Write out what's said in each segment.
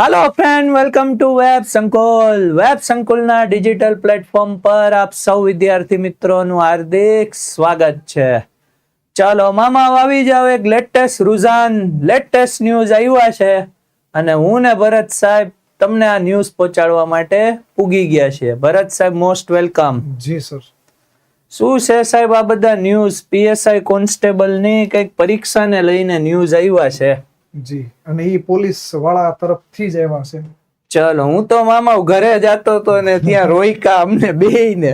Hello friend welcome to web Sankul web સંકુલના digital platform પર આપ સૌ વિદ્યાર્થી મિત્રોનું હાર્દિક સ્વાગત છે. ચાલો મામા આવી જાવ એક લેટેસ્ટ રુઝાન લેટેસ્ટ ન્યૂઝ આવ્યા છે. અને હું ને ભરત સાહેબ તમને આ ન્યૂઝ પહોંચાડવા માટે પૂગી ગયા છે ભરત સાહેબ મોસ્ટ વેલકમ જી સર. શું છે સાહેબ આ બધા ન્યૂઝ પીએસઆઈ કોન્સ્ટેબલની કંઈક પરીક્ષાને લઈને ન્યૂઝ આવ્યા છે? જી અને એ પોલીસવાળા તરફથી જ આવ્યા છે. ચલો હું તો મામા ઘરે જતો હતો ને ત્યાં રોઈકા અમને બેયને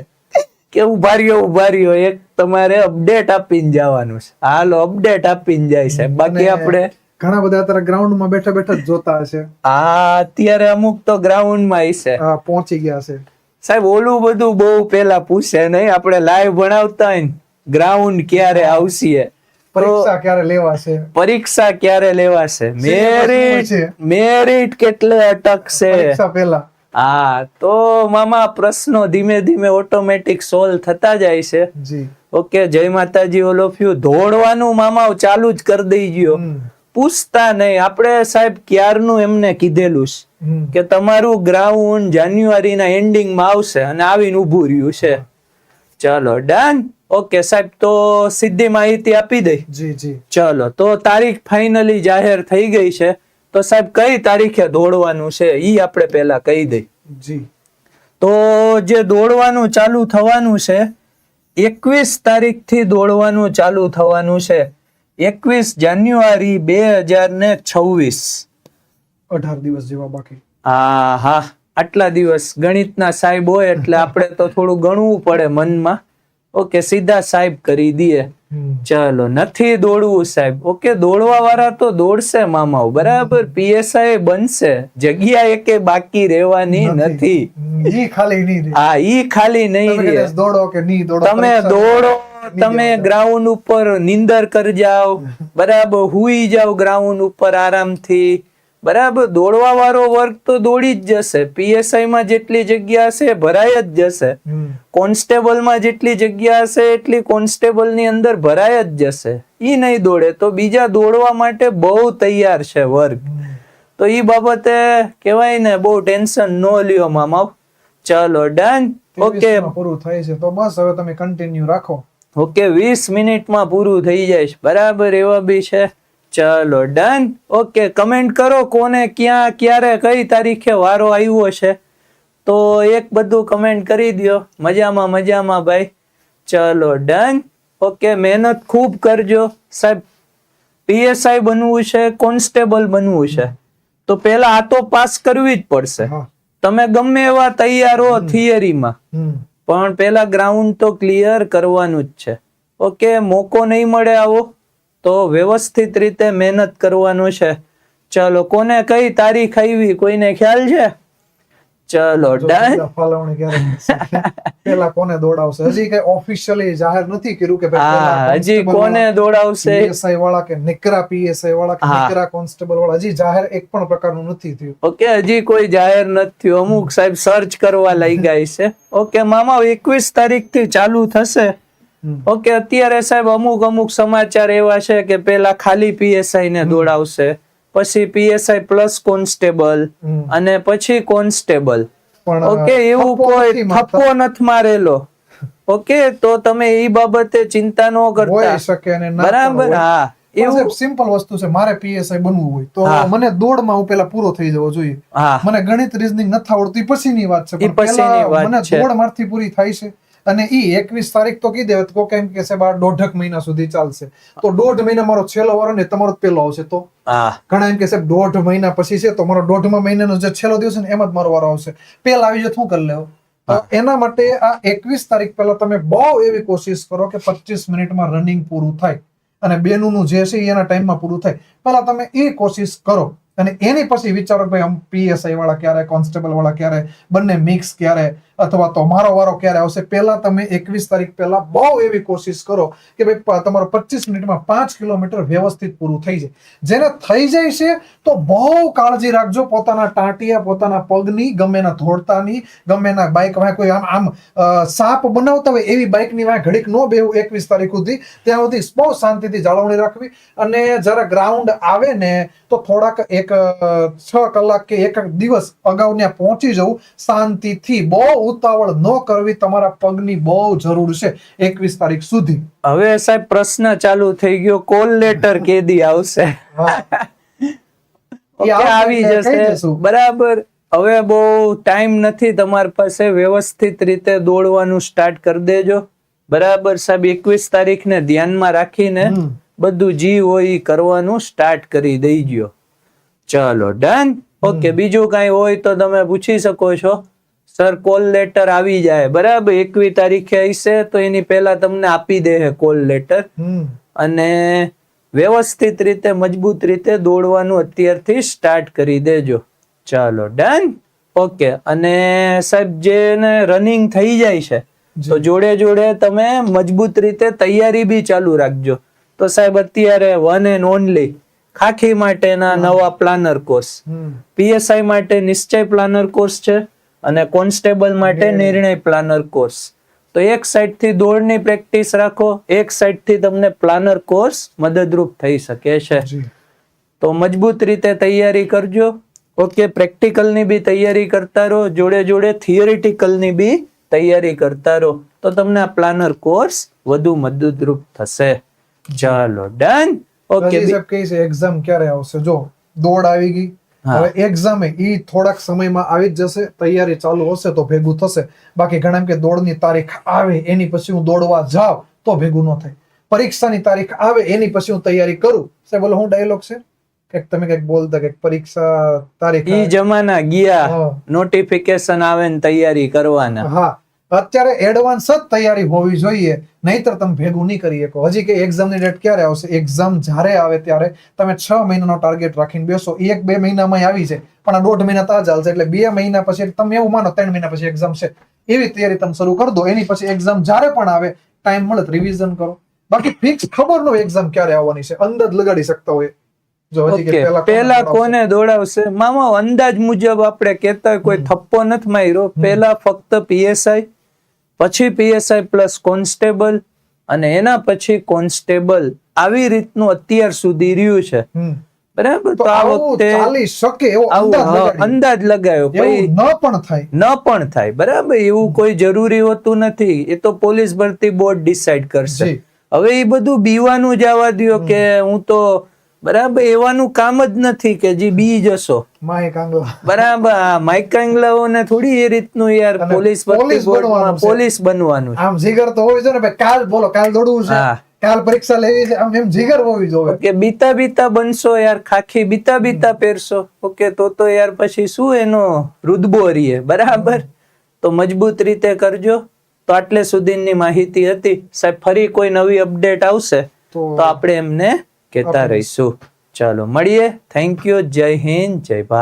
કે ઊભા રહ્યો ઊભા રહ્યો એક તમારે અપડેટ આપીને જવાનું છે. હાલો અપડેટ આપીને જાય છે બાકી આપણે ઘણા બધા અત્યારે ગ્રાઉન્ડમાં બેઠા બેઠા જ જોતા હશે. હા અત્યારે અમુક તો ગ્રાઉન્ડમાં હશે હા પહોંચી ગયા છે. સાહેબ ઓલું બધું બહુ પેલા પૂછે નહીં આપણે લાઈવ ભણાવતા હોય ને ગ્રાઉન્ડ ક્યારે આવશે? પરીક્ષા ક્યારે લેવાશે? પરીક્ષા ક્યારે લેવાશે? મેરિટ મેરિટ કેટલે અટકશે પરીક્ષા પહેલા. હા તો મામા પ્રશ્નો ધીમે ધીમે ઓટોમેટિક સોલ્વ થતા જાય છે. જી. ઓકે જય માતાજી ઓલો ફ્યુ ધોળવાનું દોડવાનું મામા ચાલુ જ કરી દઈ ગયો પૂછતા નહીં. આપણે સાહેબ ક્યારનું એમને કીધેલું છે? કે તમારું ગ્રાઉન્ડ જાન્યુઆરીના એન્ડિંગમાં આવશે અને આવીને ઊભું રહ્યું છે. ચલો ડન ઓકે સાહેબ તો સીધી માહિતી આપી દઈ જી જી. ચલો તો તારીખ ફાઇનલી જાહેર થઈ ગઈ છે. તો સાહેબ કઈ તારીખે દોડવાનું છે? ઈ આપણે પહેલા કહી દઈ જી. તો જે દોડવાનું ચાલુ થવાનું છે એકવીસ તારીખથી દોડવાનું ચાલુ થવાનું છે. એકવીસ જાન્યુઆરી બે હજાર ને છવ્વીસ. અઢાર દિવસ જેવા બાકી. હા હા આટલા દિવસ ગણિતના સાહેબ હોય એટલે આપણે તો થોડું ગણવું પડે મનમાં. ઓકે સીધા સાહેબ કરી દઈએ. ચાલો નથી દોડવું સાહેબ. ઓકે દોડવા વાળા તો દોડશે મામાઓ. બરાબર પીએસઆઈ બનશે. જગ્યા એકે બાકી રહેવાની નથી. ઈ ખાલી નહીં હા ઈ ખાલી નહીં રહે. દોડો કે નહીં દોડો તમે દોડો તમે ગ્રાઉન્ડ ઉપર નિંદર કરી જાઓ બરાબર હુઈ જાઓ ગ્રાઉન્ડ ઉપર આરામથી. બરાબર દોડવા વાળો વર્ગ તો દોડી જ જશે. પીએસઆઈ માં જેટલી જગ્યા હશે ભરાય જ જશે. કોન્સ્ટેબલમાં જેટલી જગ્યા હશે એટલી કોન્સ્ટેબલની અંદર ભરાય જ જશે. ઈ નહીં દોડે તો બીજા દોડવા માટે બહુ તૈયાર છે વર્ગ. તો ઈ બાબતે કહેવાય ને બહુ ટેન્શન નો લ્યો મામા ચલો ડન. ઓકે. પૂરું થાય છે. તો બસ હવે તમે કન્ટિન્યુ રાખો. ઓકે વીસ મિનિટમાં પૂરું થઈ જાય બરાબર એવા બી છે. ચલો ડન ઓકે કમેન્ટ કરો કોને ક્યાં ક્યારે કઈ તારીખે વારો આવ્યો છે તો એક બધું કમેન્ટ કરી દો મજામાં મજામાં ભાઈ. ચલો ડન ઓકે મહેનત ખૂબ કરજો. સાહેબ પીએસઆઈ બનવું છે કોન્સ્ટેબલ બનવું છે. તો પેલા આ તો પાસ કરવી જ પડશે. તમે ગમે એવા તૈયાર હો થિયરીમાં. પણ પેલા ગ્રાઉન્ડ તો ક્લિયર કરવાનું જ છે. ઓકે મોકો નહીં મળે આવો. તો વ્યવસ્થિત રીતે મહેનત કરવાનું છે. ચલો કોને કઈ તારીખ આવી કોઈને ખ્યાલ છે? ચલો? પેલા કોને દોડાવશે? હજી કઈ ઓફિશિયલી જાહેર નથી કર્યું કે હજી કોને દોડાવશે? પીએસઆઈ વાળા કે નિકરા પીએસઆઈ વાળા કે નિકરા કોન્સ્ટેબલ વાળા? હજી જાહેર એક પણ પ્રકારનું નથી થયું. ઓકે હજી કોઈ જાહેર નથી થયું. અમુક સાહેબ સર્ચ કરવા લઈ ગઈ છે. ઓકે મામા એકવીસ તારીખથી ચાલુ થશે. ઓકે અત્યારે સાહેબ અમુક અમુક સમાચાર એવા છે કે પેલા ખાલી પીએસઆઈ ને દોડાવશે પછી પીએસઆઈ પ્લસ કોન્સ્ટેબલ અને પછી કોન્સ્ટેબલ. ઓકે એવું કોઈ ઠપકો નથી મારેલો. ઓકે તો તમે એ બાબતે ચિંતા ન કરતા. બરાબર હા એવું સિમ્પલ વસ્તુ છે મારે પીએસઆઈ બનવું હોય. તો. મને દોડમાં હું પેલા પૂરો થઈ જવો જોઈએ. હા. મને ગણિત રીઝનિંગ નથી આવડતું. પછી પછીની વાત છે મને દોડ મારથી પૂરી થાય છે. અને ઈ એકવીસ તારીખ તો કીધે તો કેમ એમ કે બાર દોઢક મહિના સુધી ચાલશે. તો દોઢ મહિના મારો છેલ્લો વારો ને તમારો પેલો આવશે તો. ઘણા એમ કે સાહેબ દોઢ મહિના પછી છે તો મારો દોઢમા મહિનાનો જે છેલ્લો દિવસ છે ને એમાં જ મારો વારો આવશે. પેલા આવી જાય શું કરી લેવો? એના માટે આ એકવીસ તારીખ પહેલા તમે બહુ એવી કોશિશ કરો કે પચીસ મિનિટમાં રનિંગ પૂરું થાય. અને બેનું જે છે એના ટાઈમમાં પૂરું થાય. પહેલા તમે એ કોશિશ કરો. અને એની પછી વિચારો કે ભાઈ આમ પીએસઆઈ વાળા ક્યારે કોન્સ્ટેબલ વાળા ક્યારે, બંને મિક્સ ક્યારે, અથવા તો મારો વારો ક્યારે આવશે? પહેલા તમે એકવીસ તારીખ પહેલા બહુ એવી કોશિશ કરો કે ભાઈ તમારો પચીસ મિનિટમાં પાંચ કિલોમીટર વ્યવસ્થિત પૂરું થઈ જાય. જેને થઈ જાય છે, તો બહુ કાળજી રાખજો. પોતાના ટાંટિયા, પોતાના પગની, ગમે એના ધોળતાની, ગમે એના બાઇક વાંહે કોઈ આમ આમ સાપ બનાવતા હોય એવી બાઇકની વાંહે ઘડીક ન બેવું એકવીસ તારીખ સુધી. ત્યાં સુધી બહુ શાંતિથી જાળવણી રાખવી. અને જ્યારે ગ્રાઉન્ડ આવે ને, તો થોડાક એક એક છ કલાક કે એક દિવસ અગાઉ ત્યાં પહોંચી જવું શાંતિથી બહુ ઉતાવળ ન કરવી તમારા પગની બહુ જરૂર છે એકવીસ તારીખ સુધી. હવે સાહેબ પ્રશ્ન ચાલુ થઈ ગયો કોલ લેટર કેદી આવશે? આવી જશે. બરાબર. હવે બહુ ટાઈમ નથી તમારી પાસે વ્યવસ્થિત રીતે દોડવાનું સ્ટાર્ટ કરી દેજો. બરાબર સાહેબ એકવીસ તારીખને ધ્યાનમાં રાખીને બધું જી હોય ઈ કરવાનું સ્ટાર્ટ કરી દેજો. ચલો ડન ઓકે બીજું કઈ હોય તો તમે પૂછી શકો છો. સર કોલ લેટર આવી જાય. બરાબર એકવી તારીખે આવશે તો એની પહેલા તમને આપી દે કોલ લેટર અને વ્યવસ્થિત રીતે મજબૂત રીતે દોડવાનું અત્યારથી સ્ટાર્ટ કરી દેજો. ચાલો ડન ઓકે અને સાહેબ જેને રનિંગ થઈ જાય છે તો જોડે જોડે તમે મજબૂત રીતે તૈયારી બી ચાલુ રાખજો. તો સાહેબ અત્યારે વન એન્ડ ઓનલી ખાખી માટેના નવા પ્લાનર કોર્સ પીએસઆઈ માટે નિશ્ચય પ્લાનર કોર્સ છે અને કોન્સ્ટેબલ માટે નિર્ણય. પ્લાનર કોર્સ તો એક સાઈડથી દોડની પ્રેક્ટિસ રાખો એક સાઈડથી તમને પ્લાનર કોર્સ મદદરૂપ થઈ શકે છે. તો મજબૂત રીતે તૈયારી કરજો. ઓકે પ્રેક્ટિકલની બી તૈયારી કરતા રહો જોડે જોડે થિયરિટિકલની બી તૈયારી કરતા રહો. તો તમને આ પ્લાનર કોર્સ વધુ મદદરૂપ થશે. ચાલો ડન ઓકે સાહેબ કહે છે એક્ઝામ ક્યારે આવશે? જો દોડ આવી ગઈ હવે એક્ઝામ ઈ થોડાક સમયમાં આવી જ જશે તૈયારી ચાલુ હશે તો ભેગું થશે. બાકી ઘણા કે દોડની તારીખ આવે એની પછી હું દોડવા જાઉં તો ભેગું ન થાય. પરીક્ષાની તારીખ આવે એની પછી હું તૈયારી કરું. સાહેબ બોલો હું ડાયલોગ છે? કંઈક તમે કંઈક બોલતા કે પરીક્ષા તારીખ ઈ જમાના ગયા. નોટિફિકેશન આવે ને તૈયારી કરવાના. હા. અત્યારે એડવાન્સ જ તૈયારી હોવી જોઈએ. નહીતર તમે ભેગું નહીં કરી શકો. હજી કે એક્ઝામની ડેટ ક્યારે આવશે? એક્ઝામ જ્યારે આવે ત્યારે તમે છ મહિનાનો ટાર્ગેટ રાખીને બેસો. એક બે મહિનામાં આવી છે પણ આ દોઢ મહિના તા ચાલશે એટલે બે મહિના પછી તમે એવું માનો ત્રણ મહિના પછી એક્ઝામ છે. એવી તૈયારી તમે શરૂ કરી દો. એની પછી એક્ઝામ જ્યારે પણ આવે ટાઈમ મળે રિવિઝન કરો. બાકી ફિક્સ ખબર નો એક્ઝામ ક્યારે આવવાની છે. અંદાજ લગાડી શકતા હોય. જો હજી કે પહેલા પેલા કોને દોડાવશે? મામા અંદાજ મુજબ આપણે કેતા કોઈ થપ્પો નથી માર્યો. પેલા ફક્ત પીએસઆઈ પછી પીએસઆઈ પ્લસ કોન્સ્ટેબલ અને એના પછી કોન્સ્ટેબલ આવી રીતનું અત્યાર સુધી રહ્યું છે. બરાબર? તો આ વખતે ચાલી શકે એવો અંદાજ. લગાવ્યો પછી ન પણ થાય. ન પણ થાય. બરાબર? એવું કોઈ જરૂરી હોતું નથી. એ તો પોલીસ ભરતી બોર્ડ ડિસાઈડ કરશે. હવે એ બધું બીવાનું જ આવવા દ્યો કે હું તો બરાબર એવાનું કામ જ નથી કે જે બી જશો બરાબર માઇક કાંગલાઓને થોડી એ રીતનું યાર પોલીસ પોલીસ બનવાનું છે. છે. આમ જીગર તો જોઈએ ને કાલ બોલો કાલ દોડવું છે. કાલ પરીક્ષા લેવી છે. આમ એમ જીગર હોવી જોઈએ. કે બીતા બીતા બનશો યાર ખાખી બીતા બીતા પહેરશો. ઓકે તો તો યાર પછી શું એનો રુદબો રહીએ બરાબર? તો મજબૂત રીતે કરજો. તો આટલે સુધીની માહિતી હતી. સાહેબ ફરી કોઈ નવી અપડેટ આવશે તો આપણે એમને કહેતા રહીશું. ચાલો મળીએ. થેન્ક યુ જય હિન્દ. જય ભારત.